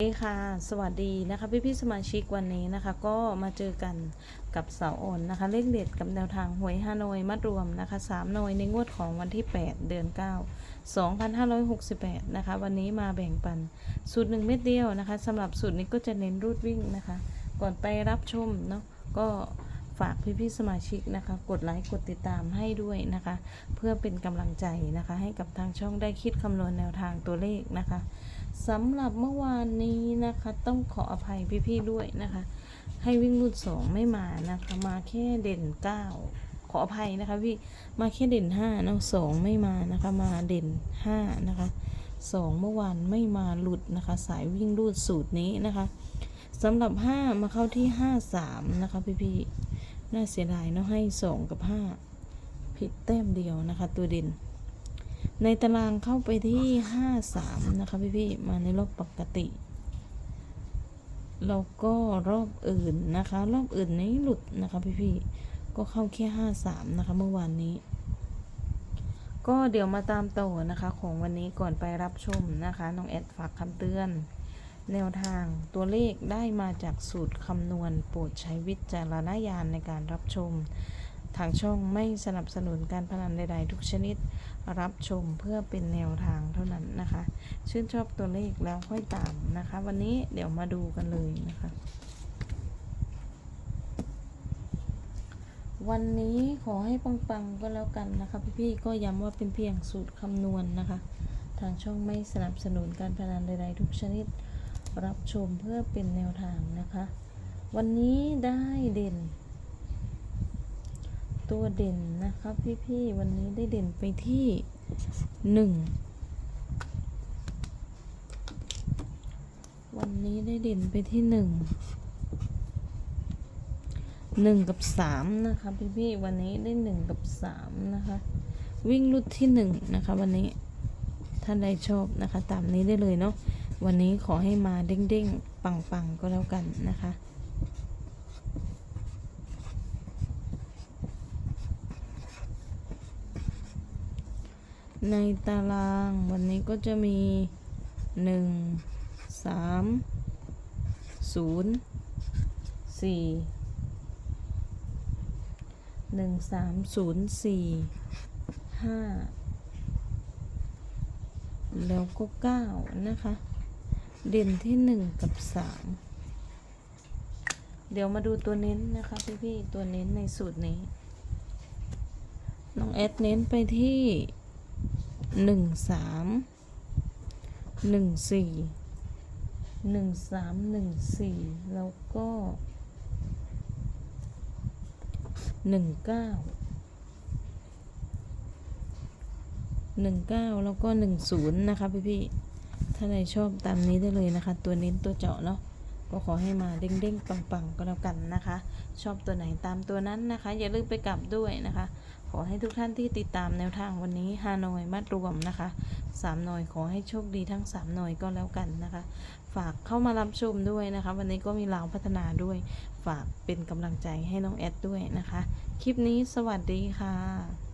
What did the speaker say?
สวัสดีค่ะ สวัสดีนะคะพี่พี่ๆสมาชิกวันนี้นะคะก็มาเจอกันกับเสาอ่อนนะคะ เลขเด็ดกับแนวทางหวยฮานอยมัดรวมนะคะ3หน่วยในงวดของวันที่ 8 เดือน 9 2568 นะคะ วันนี้มาแบ่งปันสูตรหนึ่งเม็ดเดียวนะคะสำหรับสูตรนี้ก็จะเน้นรูดวิ่งนะคะ ก่อนไปรับชมเนาะก็ฝากพี่พี่ๆสมาชิกนะคะ กดไลค์กดติดตามให้ด้วยนะคะ เพื่อเป็นกำลังใจนะคะ ให้กับทางช่องได้คิดคำนวณแนวทางตัวเลขนะคะ สำหรับเมื่อวานนี้นะคะ ต้องขออภัยพี่ๆด้วยนะคะ ให้วิ่งรูดสองไม่มานะคะ มาแค่เด่นเก้าขออภัยนะคะพี่มาแค่เด่นห้าเนาะสองไม่มานะคะ มาเด่นห้านะคะสองเมื่อวานไม่มาหลุดนะคะ สายวิ่งรูดสูตรนี้นะคะสำหรับห้ามาเข้าที่ห้าสามนะคะพี่ๆน่าเสียดายเนาะให้สองกับห้าผิดแต้มเดียวนะคะ ตัวเด่น ในตารางเข้าไปที่ห้าสามนะคะพี่พี่มาในรอบปกติ แล้วก็รอบอื่นนะคะ รอบอื่นนี้หลุดนะคะพี่พี่ก็เข้าแค่ห้าสามนะคะ เมื่อวานนี้ ก็เดี๋ยวมาตามต่อนะคะของวันนี้ก่อนไปรับชมนะคะน้องแอดฝากคำเตือน แนวทางตัวเลขได้มาจากสูตรคำนวณโปรดใช้วิจารณญาณในการรับชม ทางช่องไม่สนับสนุนการพนันใด ๆ ทุกชนิด รับชมเพื่อเป็นแนวทางเท่านั้นนะคะ ชื่นชอบตัวเลขแล้วค่อยตามนะคะ วันนี้เดี๋ยวมาดูกันเลยนะคะ วันนี้ขอให้ปังๆก็แล้วกันนะคะพี่ๆก็ย้ำว่าเป็นเพียงสูตรคำนวณนะคะ ทางช่องไม่สนับสนุนการพนันใด ๆ ทุกชนิด รับชมเพื่อเป็นแนวทางนะคะ วันนี้ได้เด่น ตัวเด่นนะคะพี่ๆวันนี้ได้เด่นไปที่หนึ่งวันนี้ได้เด่นไปที่หนึ่งหนึ่งกับสามนะคะพี่ๆวันนี้ได้หนึ่งกับสามนะคะ วิ่งรุดที่หนึ่งนะคะ วันนี้ท่านใดชอบนะคะ ตามนี้ได้เลยเนาะวันนี้ขอให้มาเด้งๆ ปังๆ ก็แล้วกันนะคะ ในตารางวันนี้ก็จะมีหนึ่งสามศูนย์สี่หนึ่งสามศูนย์สี่ห้าแล้วก็เก้านะคะ เด่นที่หนึ่งกับสามเดี๋ยวมาดูตัวเน้นนะคะพี่ๆตัวเน้นในสูตรนี้ น้องแอดเน้นไปที่ หนึ่งสามหนึ่งสี่หนึ่งสามหนึ่งสี่แล้วก็หนึ่งเก้าหนึ่งเก้าแล้วก็หนึ่งศูนย์นะคะพี่พี่ๆถ้าใครชอบตามนี้ได้เลยนะคะ ตัวเน้นตัวเจาะเนาะก็ขอให้มาเด้งๆปังๆก็แล้วกันนะคะ ชอบตัวไหนตามตัวนั้นนะคะ อย่าลืมไปกลับด้วยนะคะ ขอให้ทุกท่านที่ติดตามแนวทางวันนี้ฮานอยมัดรวมนะคะสามหน่อยขอให้โชคดีทั้งสามหน่อยก็แล้วกันนะคะ ฝากเข้ามารับชมด้วยนะคะ วันนี้ก็มีลาวพัฒนาด้วย ฝากเป็นกำลังใจให้น้องแอดด้วยนะคะ คลิปนี้สวัสดีค่ะ